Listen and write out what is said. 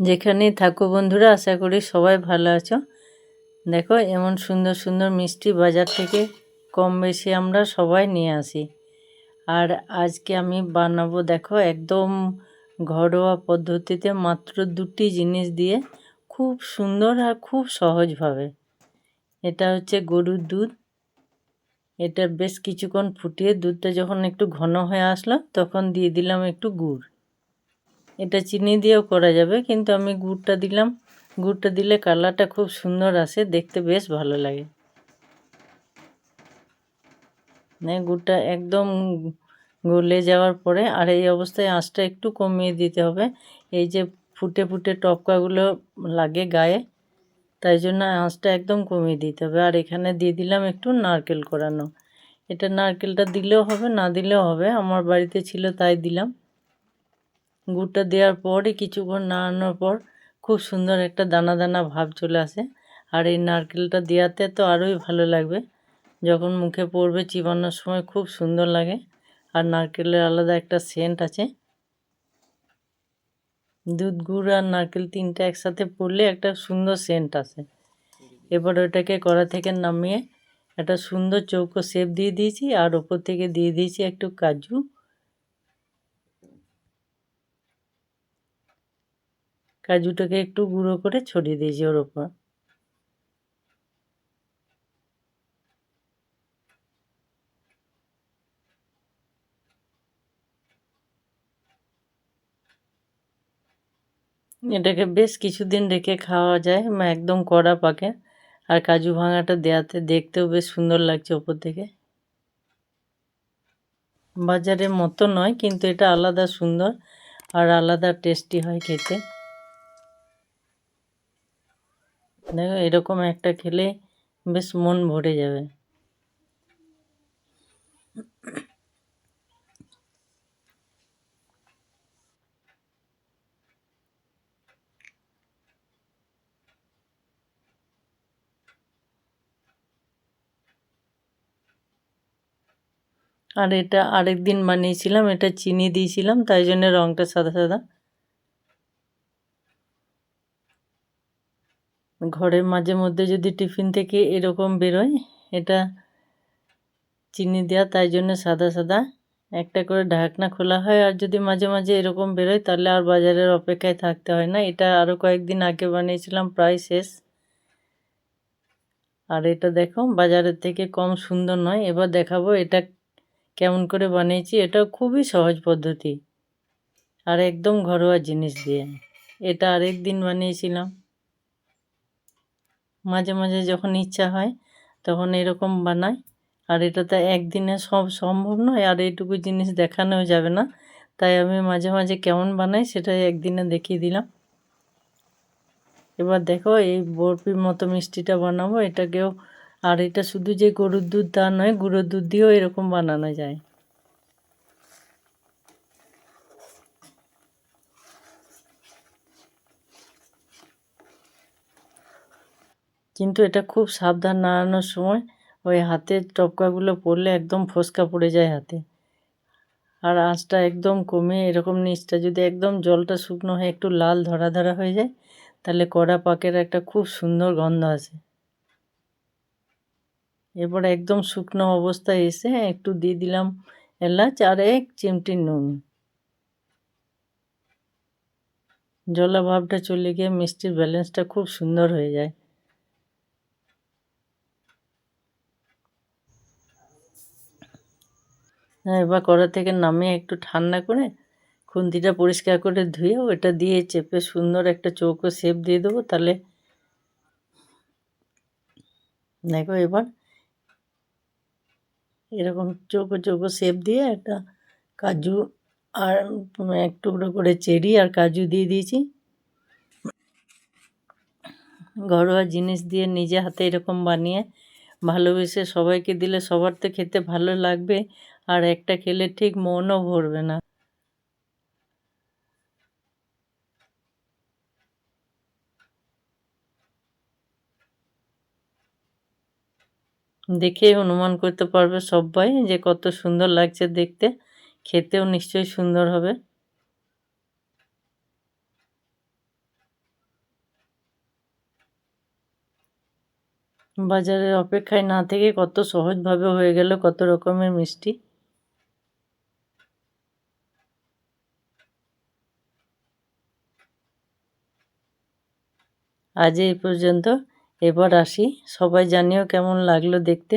যেখানেই থাকো বন্ধুরা, আশা করি সবাই ভালো আছো। দেখো, এমন সুন্দর সুন্দর মিষ্টি বাজার থেকে কম বেশি আমরা সবাই নিয়ে আসি। আর আজকে আমি বানাবো, দেখো, একদম ঘরোয়া পদ্ধতিতে মাত্র দুটি জিনিস দিয়ে খুব সুন্দর আর খুব সহজভাবে এটা হচ্ছে গরুর দুধ। এটা বেশ কিছুক্ষণ ফুটিয়ে দুধটা যখন একটু ঘন হয়ে আসলো, তখন দিয়ে দিলাম একটু গুড়। এটা চিনি দিয়েও করা যাবে, কিন্তু আমি গুড়টা দিলাম। গুড়টা দিলে কালারটা খুব সুন্দর আসে, দেখতে বেশ ভালো লাগে। গুড়টা একদম গলে যাওয়ার পরে আর এই অবস্থায় আঁচটা একটু কমিয়ে দিতে হবে। এই যে ফুটে ফুটে টপকাগুলো লাগে গায়ে, তাই জন্য আঁচটা একদম কমিয়ে দিতে হবে। আর এখানে দিয়ে দিলাম একটু নারকেল করানো। এটা নারকেলটা দিলেও হবে, না দিলেও হবে। আমার বাড়িতে ছিল তাই দিলাম। গুড়টা দেওয়ার পরই কিছুক্ষণ নাড়ানোর পর খুব সুন্দর একটা দানা দানা ভাব চলে আসে। আর এই নারকেলটা দেওয়াতে তো আরোই ভালো লাগবে। যখন মুখে পড়বে চিবানোর সময় খুব সুন্দর লাগে। আর নারকেলের আলাদা একটা সেন্ট আছে। দুধ, গুড় আর নারকেল তিনটা একসাথে পড়লে একটা সুন্দর সেন্ট আসে। এবার ওটাকে কড়া থেকে নামিয়ে একটা সুন্দর চৌকো শেপ দিয়ে দিয়েছি। আর ওপর থেকে দিয়ে দিয়েছি একটু কাজু। কাজুটাকে একটু গুঁড়ো করে ছড়িয়ে দিয়েছি ওর ওপর। এটাকে বেশ কিছুদিন রেখে খাওয়া যায় একদম কড়া পাকে। আর কাজু ভাঙাটা দেয়াতে দেখতেও বেশ সুন্দর লাগছে ওপর থেকে। বাজারের মতো নয়, কিন্তু এটা আলাদা সুন্দর আর আলাদা টেস্টি হয় খেতে। দেখো, এরকম একটা খেলে বেশ মন ভরে যাবে। আর এটা আরেক দিন বানিয়েছিলাম, এটা চিনি দিয়েছিলাম, তাই জন্য রঙটা সাদা সাদা। ঘরের মাঝে মধ্যে যদি টিফিন থেকে এরকম বেরোয়, এটা চিনি দেওয়া তাই জন্য সাদা সাদা। একটা করে ঢাকনা খোলা হয়, আর যদি মাঝে মাঝে এরকম বেরোয়, তাহলে আর বাজারের অপেক্ষায় থাকতে হয় না। এটা আরও কয়েকদিন আগে বানিয়েছিলাম, প্রায় শেষ। আর এটা দেখো, বাজারের থেকে কম সুন্দর নয়। এবার দেখাবো এটা কেমন করে বানিয়েছি। এটা খুবই সহজ পদ্ধতি। আর একদম ঘরোয়া জিনিস দিয়ে। এটা আরেক দিন বানিয়েছিলাম। মাঝে মাঝে যখন ইচ্ছা হয়, তখন এরকম বানাই। আর এটা তো একদিনে সব সম্ভব নয়, আর এইটুকু জিনিস দেখানোও যাবে না। তাই আমি মাঝে মাঝে কেমন বানাই সেটা একদিনে দেখিয়ে দিলাম। এবার দেখো, এই বরফির মতো মিষ্টিটা বানাবো এটাকেও। আর এটা শুধু যে গরুর দুধ তা নয়, গুঁড়োর দুধ দিয়েও এরকম বানানো যায়। কিন্তু এটা খুব সাবধান নাড়ানোর সময় ওই হাতের টপকাগুলো পড়লে একদম ফসকা পড়ে যায় হাতে। আর আঁচটা একদম কমে, এরকম নিচটা যদি একদম জলটা শুকনো হয়ে একটু লাল ধরা ধরা হয়ে যায়, তাহলে কড়া পাকের একটা খুব সুন্দর গন্ধ আসে। এরপর একদম শুকনো অবস্থায় এসে একটু দিয়ে দিলাম এলাচ আর এক চিমটি নুন। জলা ভাবটা চলে গিয়ে মিষ্টির ব্যালেন্সটা খুব সুন্দর হয়ে যায়। হ্যাঁ এবার কড়া থেকে নামিয়ে একটু ঠান্ডা করে খুন্তিটা পরিষ্কার করে ধুয়ে ওটা দিয়ে চেপে সুন্দর একটা চৌকো শেপ দিয়ে দেবো। তাহলে দেখো এবার এরকম চৌকো চৌকো শেপ দিয়ে একটা কাজু আর এক টুকরো করে চেরি আর কাজু দিয়ে দিয়েছি। ঘরোয়া জিনিস দিয়ে নিজে হাতে এরকম বানিয়ে ভালোবেসে সবাইকে দিলে সবার তো খেতে ভালো লাগবে। আর একটা খেলে ঠিক মনও ভরবে না। দেখে অনুমান করতে পারবে সবাই যে কত সুন্দর লাগছে দেখতে। খেতেও নিশ্চয়ই সুন্দর হবে। বাজারের অপেক্ষায় না থেকে কত সহজভাবে হয়ে গেল কত রকমের মিষ্টি। আজ এই পর্যন্ত। এবার আসি। সবাই জানিও কেমন লাগল দেখতে।